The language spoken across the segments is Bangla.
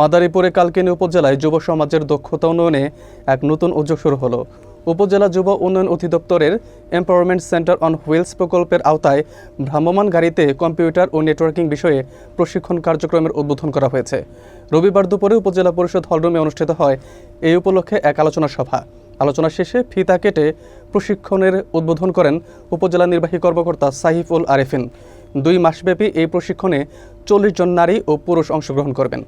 মাদারীপুরে কালকিনি উপজেলায় যুব সমাজের দক্ষতা উন্নয়নে এক নতুন উদ্যোগ শুরু হলো। উপজেলা যুব উন্নয়ন অধিদপ্তরের এম্পাওয়ারমেন্ট সেন্টার অন হুইলস প্রকল্পের আওতায় ভ্রাম্যমান গাড়িতে কম্পিউটার ও নেটওয়ার্কিং বিষয়ে প্রশিক্ষণ কার্যক্রমের উদ্বোধন করা হয়েছে। রবিবার দুপুরে উপজেলা পরিষদ হলরুমে অনুষ্ঠিত হয় এই উপলক্ষে এক আলোচনা সভা। আলোচনা শেষে ফিতা কেটে প্রশিক্ষণের উদ্বোধন করেন উপজেলা নির্বাহী কর্মকর্তা সাহিফুল আরেফিন। দুই মাসব্যাপী এই প্রশিক্ষণে চল্লিশ জন নারী ও পুরুষ অংশগ্রহণ করবেন।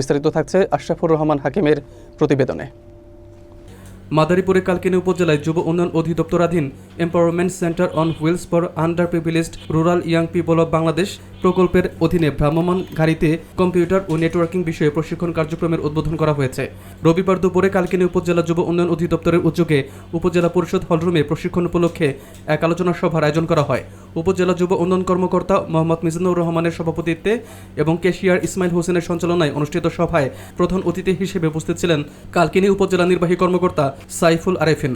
বিস্তারিত থাকছে আশরাফুর রহমান হাকিমের প্রতিবেদনে। মাদারীপুরে কালকিনি উপজেলায় যুব উন্নয়ন অধিদপ্তরাধীন empowerment centre on wheels for underprivileged rural young people of Bangladesh প্রকল্পের অধীনে ভ্রাম্যমাণ গাড়িতে কম্পিউটার ও নেটওয়ার্কিং বিষয়ে প্রশিক্ষণ কার্যক্রমের উদ্বোধন করা হয়েছে। রবিবার দুপুরে কালকিনি উপজেলা যুব উন্নয়ন অধিদপ্তরের উদ্যোগে উপজেলা পরিষদ হলরুমে প্রশিক্ষণ উপলক্ষে এক আলোচনা সভার আয়োজন করা হয়। উপজেলা যুব উন্নয়ন কর্মকর্তা মোহাম্মদ মিজানুর রহমানের সভাপতিত্বে এবং কেশিয়ার ইসমাইল হোসেনের সঞ্চালনায় অনুষ্ঠিত সভায় প্রধান অতিথি হিসেবে উপস্থিত ছিলেন কালকিনি উপজেলা নির্বাহী কর্মকর্তা সাইফুল আরেফিন।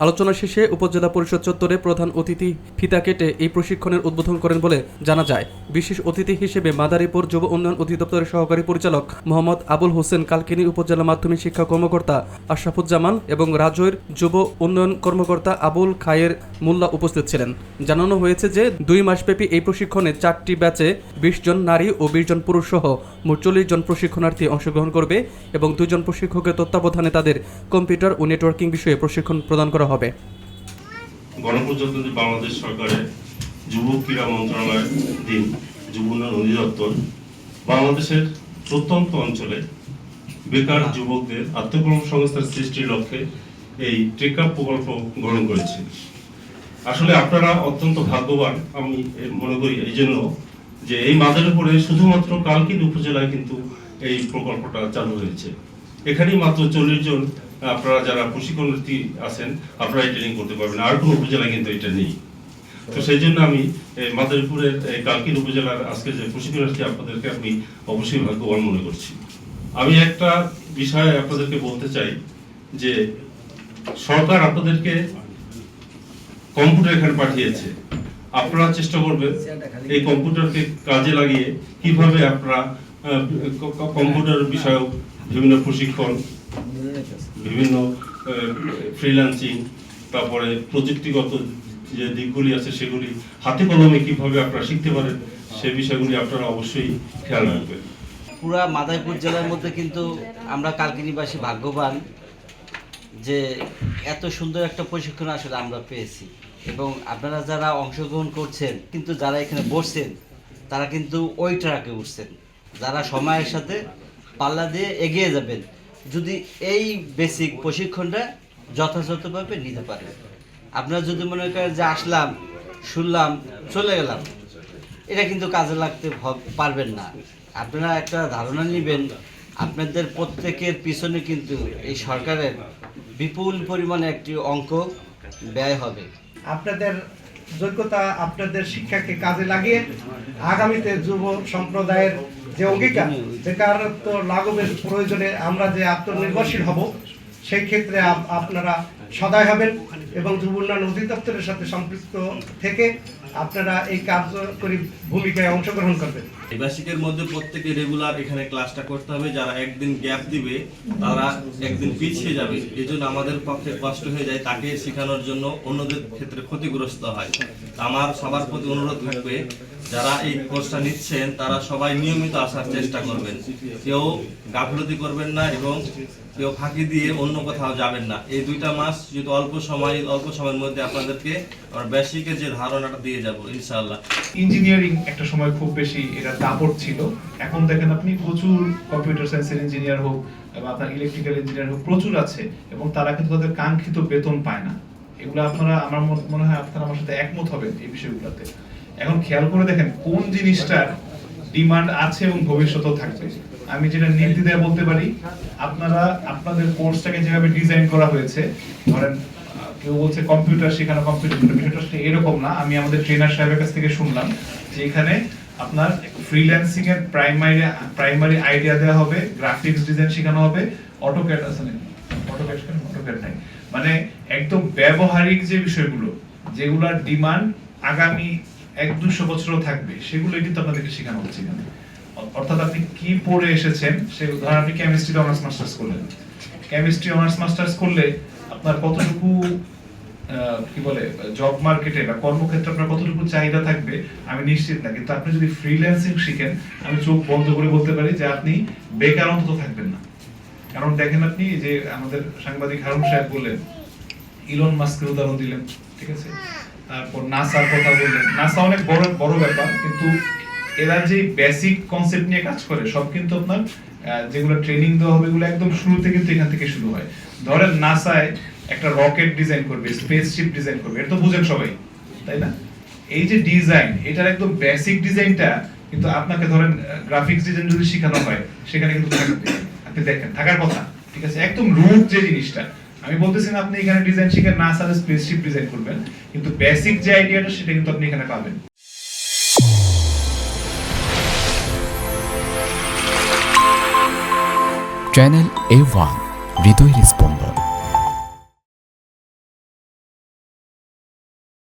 আলোচনা শেষে উপজেলা পরিষদ চত্বরে প্রধান অতিথি ফিতা কেটে এই প্রশিক্ষণের উদ্বোধন করেন বলে জানা যায়। বিশেষ অতিথি হিসেবে মাদারীপুর যুব উন্নয়ন অধিদপ্তরের সহকারী পরিচালক মোহাম্মদ আবুল হোসেন কালকিনি উপজেলা মাধ্যমিক শিক্ষা কর্মকর্তা আশরাফুজ্জামান এবং রাজৈর যুব উন্নয়ন কর্মকর্তা আবুল খায়ের মোল্লা উপস্থিত ছিলেন। জানানো হয়েছে যে, দুই মাসব্যাপী এই প্রশিক্ষণে চারটি ব্যাচে বিশ জন নারী ও বিশ জন পুরুষ সহ মোট চল্লিশ জন প্রশিক্ষণার্থী অংশগ্রহণ করবে এবং দুজন প্রশিক্ষকের তত্ত্বাবধানে তাদের কম্পিউটার ও নেটওয়ার্কিং বিষয়ে প্রশিক্ষণ প্রদান করা হবে। গণপ্রজাতন্ত্রী বাংলাদেশ সরকারের যুব ক্রীড়া মন্ত্রণালয়ের দিন যুব উন্নয়ন অধিদপ্তর বাংলাদেশের প্রত্যন্ত অঞ্চলে বেকার যুবকদের আত্মকর্মসংস্থান সৃষ্টির লক্ষ্যে এই টেকআপ প্রকল্প গ্রহণ করেছে। আসলে আপনারা অত্যন্ত ভাগ্যবান আমি মনে করি এই জন্য যে এই মাদারীপুরে শুধুমাত্র কালকিন উপজেলায় কিন্তু এই প্রকল্পটা চালু হয়েছে। এখানেই মাত্র চল্লিশ জন, আপনারা যারা প্রশিক্ষণার্থী আছেন, আপনারা ট্রেনিং করতে পারবেন। আর কোনো উপজেলায় কিন্তু এটা নেই। তো সেই জন্য আমি মাদারীপুরের কালকিন উপজেলার আজকে যে প্রশিক্ষণার্থী আপনাদেরকে আমি অবশ্যই ভাগ্যবান মনে করছি। আমি একটা বিষয় আপনাদেরকে বলতে চাই যে সরকার আপনাদেরকে কম্পিউটার এখানে পাঠিয়েছে। আপনারা চেষ্টা করবেন এই কম্পিউটারকে কাজে লাগিয়ে কীভাবে আপনারা কম্পিউটার বিষয়ক বিভিন্ন প্রশিক্ষণ, বিভিন্ন ফ্রিল্যান্সিং তারপরে প্রযুক্তিগত যে দিকগুলি আছে সেগুলি হাতে কলমে কীভাবে আপনারা শিখতে পারেন, সে বিষয়গুলি আপনারা অবশ্যই খেয়াল রাখবেন। পুরা মাদারীপুর জেলার মধ্যে কিন্তু আমরা কালকিনিবাসী ভাগ্যবান যে এত সুন্দর একটা প্রশিক্ষণ আসলে আমরা পেয়েছি। এবং আপনারা যারা অংশগ্রহণ করছেন, কিন্তু যারা এখানে বসছেন, তারা কিন্তু ওই ট্রাকে উঠছেন। যারা সময়ের সাথে পাল্লা দিয়ে এগিয়ে যাবেন, যদি এই বেসিক প্রশিক্ষণটা যথাযথভাবে নিতে পারেন। আপনারা যদি মনে করেন যে আসলাম, শুনলাম, চলে গেলাম, এটা কিন্তু কাজে লাগতে পারবেন না। আপনারা একটা ধারণা নেবেন, আপনাদের প্রত্যেকের পিছনে কিন্তু এই সরকারের বিপুল পরিমাণে একটি অঙ্ক ব্যয় হবে। আপনাদের যোগ্যতা আপনাদের শিক্ষাকে কাজে লাগিয়ে আগামীতে যুব সম্প্রদায়ের যে অঙ্গীকার বেকারত্ব লাঘবের প্রয়োজনে আমরা যে আত্মনির্ভরশীল হব, সেই ক্ষেত্রে আপনারা সদায় হবেন। এবং যুব উন্নয়ন অধিদপ্তরের সাথে সম্পৃক্ত থেকে আপনারা এই কার্যকরী ভূমিকায় অংশগ্রহণ করবেন। বেসিকের মধ্যে প্রত্যেকে রেগুলার এখানে ক্লাসটা করতে হবে। যারা একদিন গ্যাপ দিবে, তারা একদিন পিছিয়ে যাবে। এই জন্য আমাদের পক্ষে কষ্ট হয়ে যায় তাকে শেখানোর জন্য অন্যদের ক্ষেত্রে ক্ষতিগ্রস্ত হয়। আমার সবার প্রতি অনুরোধ থাকবে যারা এই কোর্সটা নিচ্ছেন, তারা সবাই নিয়মিত আসার চেষ্টা করবেন। কেউ গাফলতি করবেন না এবং কেউ ফাঁকি দিয়ে অন্য কোথাও যাবেন না। এই দুইটা মাস যদি অল্প সময়, অল্প সময়ের মধ্যে আপনাদেরকে আমরা বেসিকের যে ধারণাটা দিয়ে যাব, ইনশাআল্লাহ। ইঞ্জিনিয়ারিং একটা সময় খুব বেশি এটা দাপট ছিল। এখন দেখেন আপনি প্রচুর কম্পিউটার সায়েন্সের ইঞ্জিনিয়ার হোক, বা আপনার ইলেকট্রিক্যাল ইঞ্জিনিয়ার হোক, প্রচুর আছে, এবং তারা কিন্তু তাদের কাঙ্ক্ষিত বেতন পায় না। এগুলো আপনারা, আমার মনে হয় আপনারা আমার সাথে একমত হবেন এই বিষয়গুলোতে। এখন খেয়াল করে দেখেন কোন জিনিসটার ডিমান্ড আছে এবং ভবিষ্যতেও থাকবে। আমি যেটা নির্দ্বিধায় বলতে পারি, আপনারা আপনাদের কোর্সটাকে যেভাবে ডিজাইন করা হয়েছে, ধরেন কেউ বলছে কম্পিউটার শেখানো, কম্পিউটার বিষয়টা এরকম না। আমি আমাদের ট্রেনার সাহেবের কাছ থেকে শুনলাম যে এখানে আপনার ফ্রিল্যান্সিং এর প্রাইমারি প্রাইমারি আইডিয়া দেওয়া হবে গ্রাফিক্স ডিজাইন শেখানো হবে অটোক্যাড আছে না অটোক্যাড নাই। মানে একদম ব্যবহারিক যে বিষয়গুলো, যেগুলোর ডিমান্ড আগামী এক দুশো বছরও থাকবে সেগুলো কিন্তু আপনাদেরকে শেখানো হচ্ছে এখানে। অর্থাৎ আপনি কি পড়ে এসেছেন, সে ধরেন আপনি কেমিস্ট্রিতে অনার্স মাস্টার্স করলেন। কেমিস্ট্রি অনার্স মাস্টার্স করলে আপনার কতটুকু কি বলে জব মার্কেটে বা কর্মক্ষেত্রে আপনার কতটুকু চাহিদা থাকবে, আমি নিশ্চিত না। কিন্তু আপনি যদি ফ্রিল্যান্সিং শিখেন, আমি চোখ বন্ধ করে বলতে পারি যে আপনি বেকার অন্তত থাকবেন না। কারণ দেখেন আপনি যে আমাদের সাংবাদিক হারুন সাহেব বললেন ইলন মাস্কের উদাহরণ দিলেন, ঠিক আছে? তারপর নাসার কথা বললেন। নাসা অনেক বড় বড় ব্যাপার, কিন্তু এরা যে বেসিক কনসেপ্ট নিয়ে কাজ করে, সব কিন্তু আপনার যেগুলো ট্রেনিং দেওয়া হবে, এগুলো একদম শুরুতে কিন্তু এখান থেকে শুরু হয়। ধরেন নাসায় একটা রকেট ডিজাইন করবে স্পেসশিপ ডিজাইন করবে, এটা তো বুঝেন সবাই, তাই না? এই যে ডিজাইন এটার একদম বেসিক ডিজাইনটা কিন্তু আপনাকে ধরেন গ্রাফিক্স ডিজাইন যদি শেখানো হয়, সেখানে কিন্তু থাকবে। আপনি দেখেন, থাকার কথা, ঠিক আছে? একদম রুট যে জিনিসটা আমি বলতেছি না আপনি এখানে ডিজাইন শিখে না স্যার স্পেসশিপ ডিজাইন করবেন, কিন্তু বেসিক যে আইডিয়াটা সেটা কিন্তু আপনি এখানে পাবেন। Channel A one Hriday response